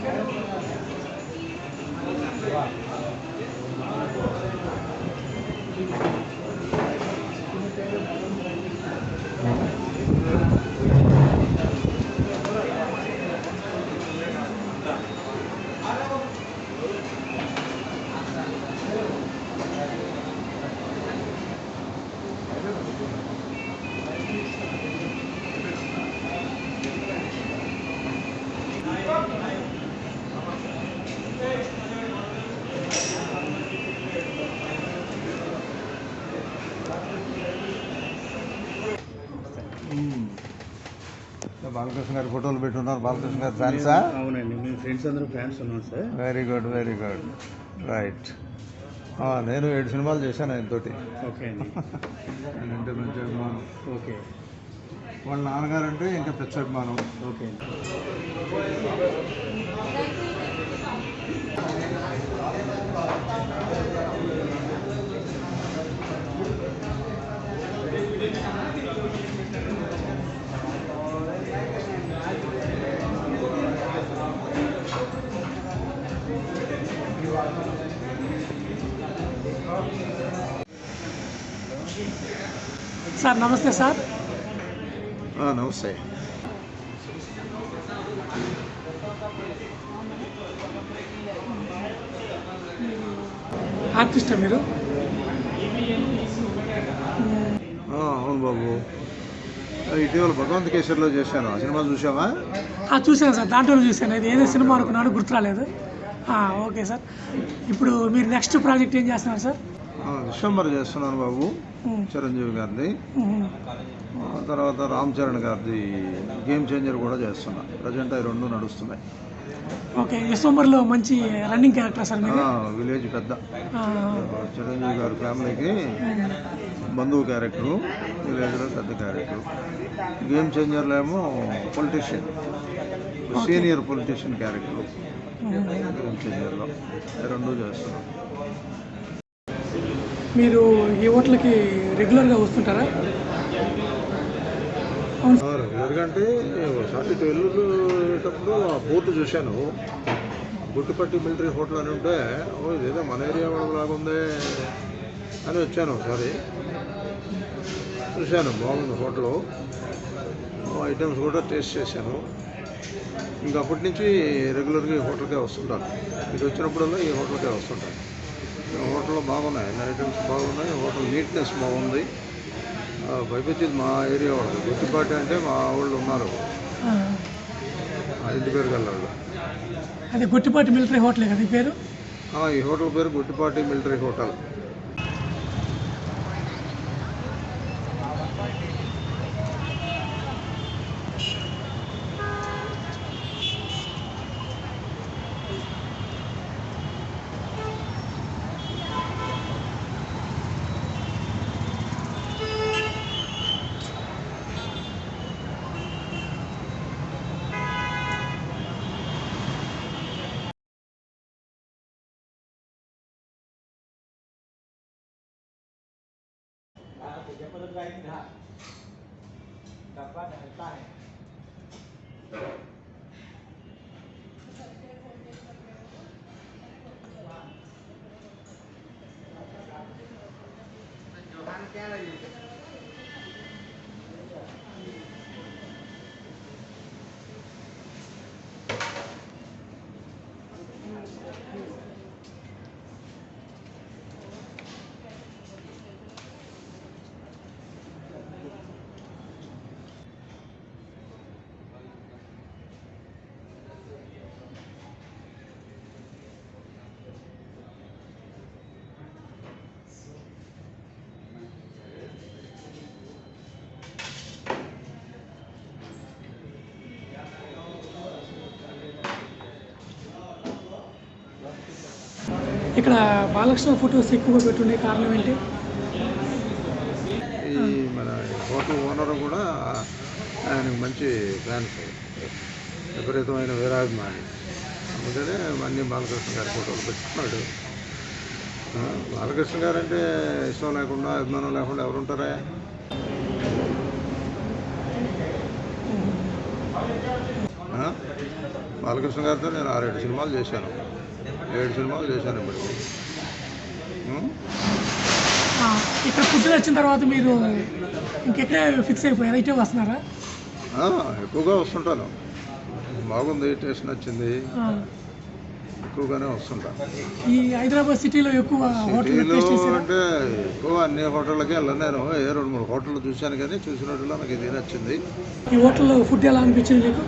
Thank you. Balakrishna గారి ఫోటోలు పెట్టున్నారు. బాలకృష్ణ గారి ఫ్యాన్సా అవునండి మీ ఫ్రెండ్స్ అందరూ ఫ్యాన్స్ ఉన్నాం sir. Very good very good right నేను ఏడు సినిమాలు చేశాను ఆయనతోటి. ఓకే అండి. అంటే మంచి అభిమానం. ఓకే. వాళ్ళ నాన్నగారు అంటే ఇంకా పెద్ద అభిమానం. ఓకే సార్ నమస్తే సార్. నమస్తే. ఆర్టిస్టా మీరు? అవును బాబు. ఇటీవల భగవంత్ కేసరిలో చేశాను. ఆ సినిమా చూసావా చూశాను సార్ దాంట్లో చూశాను. ఇది ఏదో సినిమా అనుకున్నాను గుర్తురాలేదు. Okay sir. ఇప్పుడు మీరు నెక్స్ట్ ప్రాజెక్ట్ ఏం చేస్తున్నారు సార్? డిసెంబర్ చేస్తున్నాను బాబు చిరంజీవి గారిది. తర్వాత రామ్ చరణ్ గారిది గేమ్ చేంజర్ కూడా చేస్తున్నా. ప్రజెంట్ అవి రెండు నడుస్తున్నాయి. ఓకే డిసెంబర్లో మంచి రన్నింగ్ క్యారెక్టర్ సార్ విలేజ్ పెద్ద. చిరంజీవి గారి ఫ్యామిలీకి బంధువు క్యారెక్టరు విలేజ్లో పెద్ద క్యారెక్టరు. గేమ్ చేంజర్లో ఏమో politician senior politician character. Game చేంజర్లో. రెండు చేస్తున్నాం. మీరు ఈ హోటల్కి రెగ్యులర్గా వస్తుంటారా? ఎందుకంటే ఒకసారి వెళ్ళేటప్పుడు ఆ బోర్డు చూశాను. గుట్టుపట్టి మిలిటరీ హోటల్ అని ఉంటే ఓ ఇదేదో మన ఏరియా లాగుందే అని వచ్చాను ఒకసారి. చూశాను బాగుంది హోటల్. ఐటమ్స్ కూడా టేస్ట్ చేశాను. ఇంకప్పటి నుంచి రెగ్యులర్గా ఈ హోటల్కే వస్తుంటాను. ఇది వచ్చినప్పుడల్లా ఈ హోటల్కే వస్తుంటాను. ఈ హోటల్లో బాగున్నాయి అన్ని ఐటమ్స్ బాగున్నాయి హోటల్ నీట్నెస్ బాగుంది. ఇది మా ఏరియా వాళ్ళు గుర్తుపాటి అంటే మా వాళ్ళు ఉన్నారు. ఇంటి పేరు గల్లాళ్ళు అదే గుట్టిపాటి మిలిటరీ హోటలే కదా ఈ పేరు? ఈ హోటల్ పేరు Guttipati military hotel. đánh hại đặt qua này tay Hãy subscribe cho kênh Ghiền Mì Gõ Để không bỏ lỡ những video hấp dẫn ఇక్కడ బాలకృష్ణ ఫొటోస్ ఎక్కువగా పెట్టుండే కారణం ఏంటి? ఈ మన హోటల్ ఓనర్ కూడా ఆయనకు మంచి ఫ్యాన్స్ విపరీతమైన వీరాభిమాని. అందుకనే అన్ని బాలకృష్ణ గారి ఫోటోలు పెట్టుకున్నాడు బాలకృష్ణ గారు అంటే ఇష్టం లేకుండా అభిమానం లేకుండా ఎవరుంటారా బాలకృష్ణ గారితో నేను ఆరేడు సినిమాలు చేశాను. ఏడు సినిమాలు చేశాను ఇప్పటికి ఇక్కడ ఫుడ్ వచ్చిన తర్వాత మీరు ఇంకెక్కడే ఫిక్స్ అయిపోయారా? ఇటే వస్తున్నారా? ఎక్కువగా వస్తుంటాను. బాగుంది టేస్ట్ నచ్చింది. ఎక్కువగానే వస్తుంటా. ఈ హైదరాబాద్ సిటీలో ఎక్కువ అంటే ఎక్కువ అన్ని హోటళ్ళకి వెళ్ళను నేను. ఏ రెండు మూడు హోటళ్ళు చూశాను కానీ చూసినట్టులో నాకు ఇది నచ్చింది. ఈ హోటల్లో ఫుడ్ ఎలా అనిపించింది మీకు?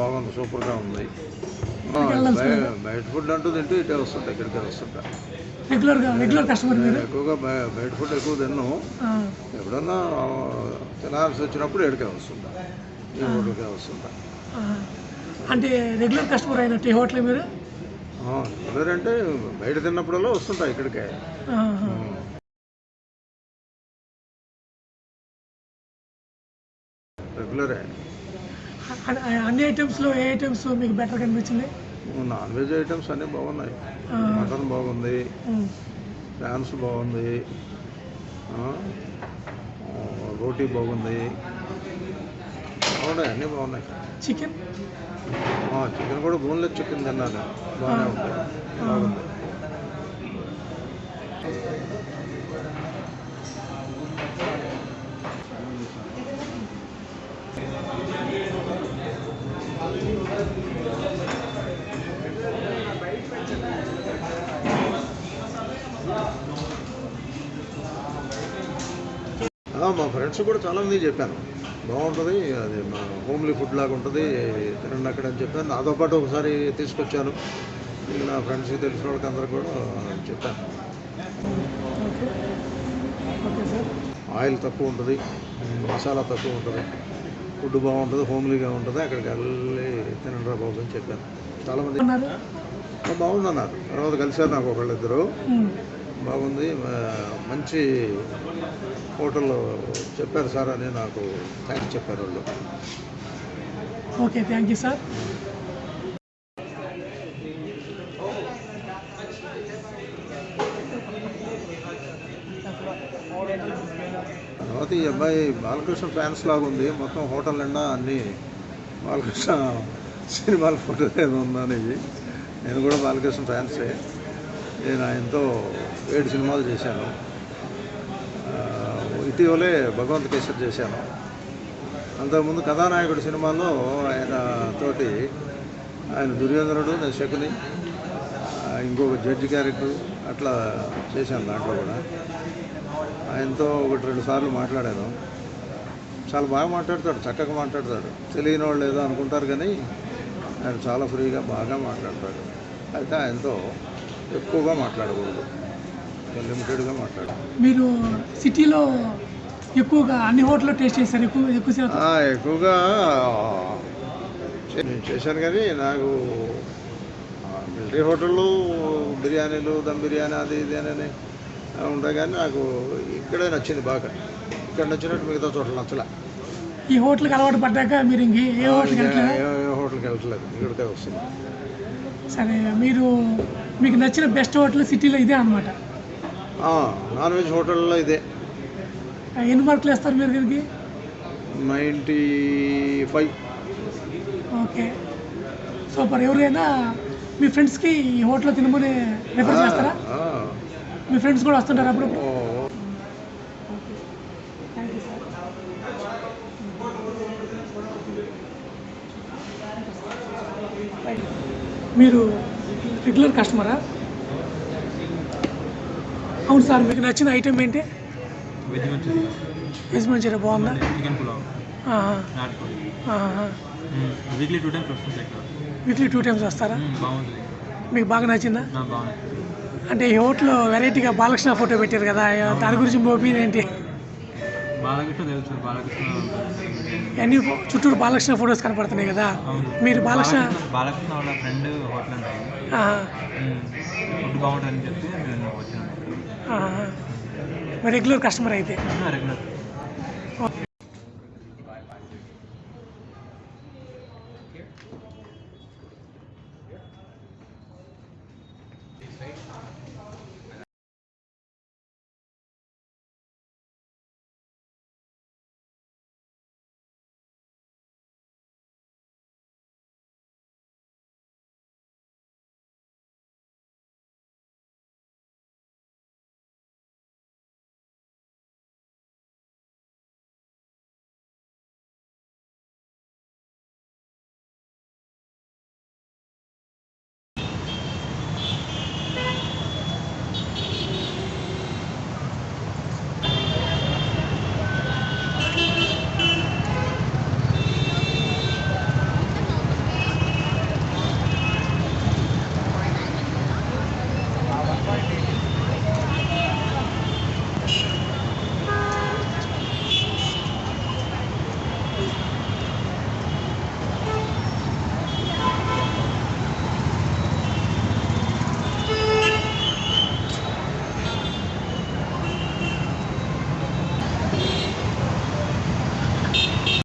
బాగుంది సూపర్గా ఉంది. బయట ఫుడ్ అంటూ తింటూ ఇటే వస్తుంటా ఇక్కడికే వస్తుంటా. రెగ్యులర్గా రెగ్యులర్ కస్టమర్ మీరు? ఎక్కువగా బయ- బయట ఫుడ్ ఎక్కువ తిన్నాను ఆ, ఎప్పుడన్నా తినాల్సి వచ్చినప్పుడు ఇక్కడికే వస్తుంటా. ఈ హోటల్కే వస్తుంటా. అంటే రెగ్యులర్ కస్టమర్ అయినట్టు ఈ హోటల్ మీరు? రెగ్యులర్ అంటే బయట తిన్నప్పుడల్లా వస్తుంటా ఇక్కడికే. రెగ్యులరే. అన్ని ఐటమ్స్లో ఏ ఐటమ్స్ మీకు బెటర్ కనిపించింది? నాన్ వెజ్ ఐటమ్స్ అన్నీ బాగున్నాయి. మటన్ బాగుంది. ఫ్రాన్స్ బాగుంది. రోటీ బాగుంది. బాగున్నాయి అన్నీ బాగున్నాయి. చికెన్ చికెన్ కూడా బోన్లెస్ చికెన్ తిన్నాను. బాగానే ఉంది. బాగుంది. మా ఫ్రెండ్స్ కూడా చాలా మంది చెప్పాను బాగుంటుంది అది మా హోమ్లీ ఫుడ్ లాగా ఉంటుంది తినండి అక్కడ అని చెప్పాను నాతో పాటు ఒకసారి తీసుకొచ్చాను నా ఫ్రెండ్స్కి తెలిసిన వాళ్ళకి అందరికి కూడా చెప్పాను. ఆయిల్ తక్కువ ఉంటుంది మసాలా తక్కువ ఉంటుంది. ఫుడ్ బాగుంటుంది హోమ్లీగా ఉంటుంది అక్కడికి వెళ్ళి తినండి రా బాబు అని చెప్పాను చాలామంది అన్నారు "ఆ, బాగుందన్నారు. తర్వాత కలిశారు నాకు ఒకళ్ళిద్దరు. బాగుంది. మంచి హోటల్లో చెప్పారు సార్ అని నాకు థ్యాంక్స్ చెప్పారు వాళ్ళు. Okay thank you sir. తర్వాత ఈ అబ్బాయి బాలకృష్ణ ఫ్యాన్స్ లాగా ఉంది. మొత్తం హోటల్ నిండా అన్ని బాలకృష్ణ సినిమాల ఫోటో ఏదో ఉందని నేను కూడా బాలకృష్ణ ఫ్యాన్సే. నేను ఆయనతో ఏడు సినిమాలు చేశాను. ఇటీవలే భగవంత్ కేసర్ చేశాను. అంతకుముందు కథానాయకుడు సినిమాలో ఆయన తోటి ఆయన దుర్యోధనుడు నేను శకుని ఇంకొక జడ్జి క్యారెక్టర్ అట్లా చేశాను దాంట్లో కూడా. ఆయనతో ఒకటి రెండు సార్లు మాట్లాడాను. చాలా బాగా మాట్లాడతాడు చక్కగా మాట్లాడతాడు. తెలియని వాళ్ళు ఏదో అనుకుంటారు కానీ ఆయన చాలా ఫ్రీగా బాగా మాట్లాడతాడు. అయితే ఆయనతో ఎక్కువగా మాట్లాడకూడదు. లిమిటెడ్గా మాట్లాడాలి మీరు సిటీలో ఎక్కువగా అన్ని హోటల్లో టేస్ట్ చేశారు? ఎక్కువ ఎక్కువ ఎక్కువగా నేను చేశాను కానీ నాకు మిలిటరీ హోటళ్ళు బిర్యానీలు దమ్ బిర్యానీ అది ఇది అని కానీ నాకు ఇక్కడే నచ్చింది బాగా. ఇక్కడ నచ్చినట్టు మిగతా చోట్ల నచ్చలే. ఈ హోటల్కి అలవాటు పడ్డాక మీరు ఇంక ఏ- హోటల్కి వెళ్ళట్లేదు ఏ- హోటల్కి వెళ్ళట్లేదు ఇక్కడికే వస్తుంది సరే మీరు మీకు నచ్చిన బెస్ట్ హోటల్ సిటీలో ఇదే అనమాట నాన్ వెజ్ హోటల్లో ఇదే. ఎన్ని మార్కులు వేస్తారు మీరు దీనికి? Ninety five. ఓకే. సూపర్. ఎవరైనా మీ ఫ్రెండ్స్కి ఈ హోటల్లో తినమని రిఫర్ చేస్తారా? మీ ఫ్రెండ్స్ కూడా వస్తుంటారు అప్పుడు మీరు రెగ్యులర్ కస్టమరా అవును సార్ మీకు నచ్చిన ఐటెం ఏంటి? Veg manchurian. వెజ్ మంచూరియా బాగుందా? Chicken pulao. Weekly two times వస్తుంది ఇక్కడ. వీక్లీ టూ టైమ్స్ వస్తారా? బాగుంటుంది. మీకు బాగా నచ్చిందా? బాగుంది. అంటే ఈ హోటల్లో వెరైటీగా బాలకృష్ణ ఫోటో పెట్టారు కదా దాని గురించి మీ ఒపీనియన్ ఏంటి? బాలకృష్ణ తెలుసు బాలకృష్ణ అన్ని చుట్టూరు బాలకృష్ణ ఫొటోస్ కనపడుతున్నాయి కదా. మీరు బాలకృష్ణ బాలకృష్ణ వాళ్ళ ఫ్రెండ్ హోటల్ ఉంటాయి ఫుడ్ బాగుంటుందని చెప్పి నేను వచ్చాను. రెగ్యులర్ కస్టమర్ అయితే? రెగ్యులర్.